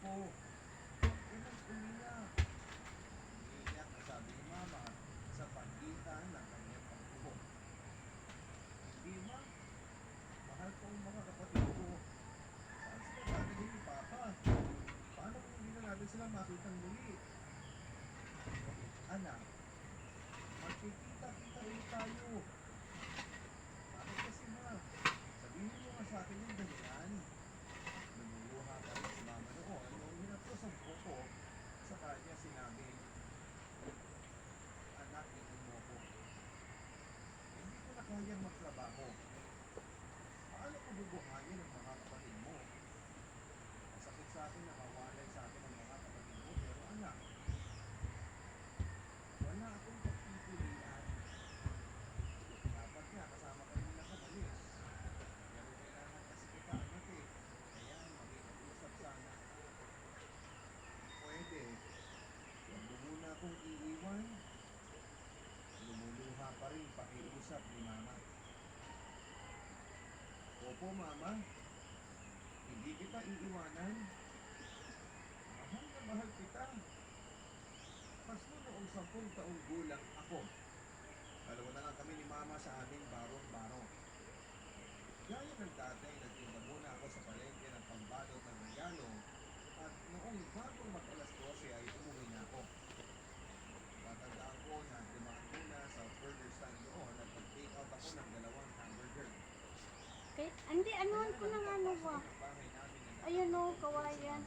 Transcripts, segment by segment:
ako. Ilang umiyak. Umiyak sabi ni Mama sa pagitan ng kanyang pagkubo. Hindi ma, mahal ko ang mga kapatid ko. Saan sila tatagin ni Papa? Paano kung hindi na natin sila makita muli? Anak, magkikita-kita ulit tayo. kausap ni Mama. Opo, Mama. Hindi kita iiwanan. Mahal na mahal kita. Pasko noong sampung taong gulang ako. Dalawa na lang kami ni Mama sa aming barong-barong. Gaya ng dati, nagtinda muna ako sa palengke ng pambalot ng regalo at noong bago ko ng ano ba? Ayun o, kawayan.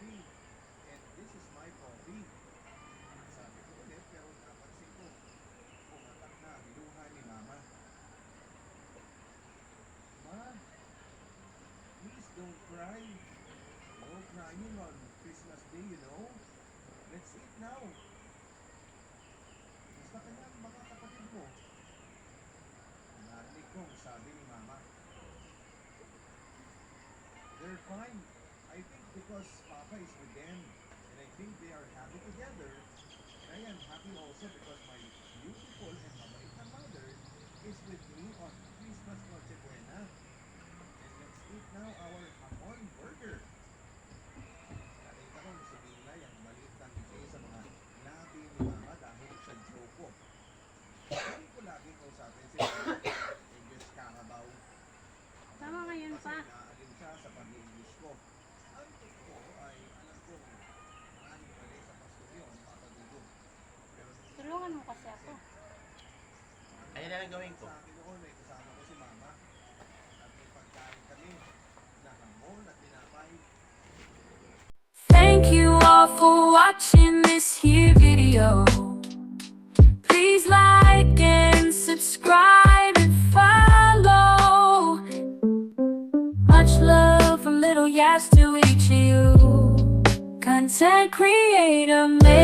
Peace. because Papa is with them. And I think they are happy together. Tulungan mo kasi ako. Ayun na lang gawin ko. Sa akin noon, may kasama ko si mama. At may pagkain kami na at tinapay. Thank you all for watching this here video. Please like and subscribe and follow. Much love from little Yas to each of you. Content creator, make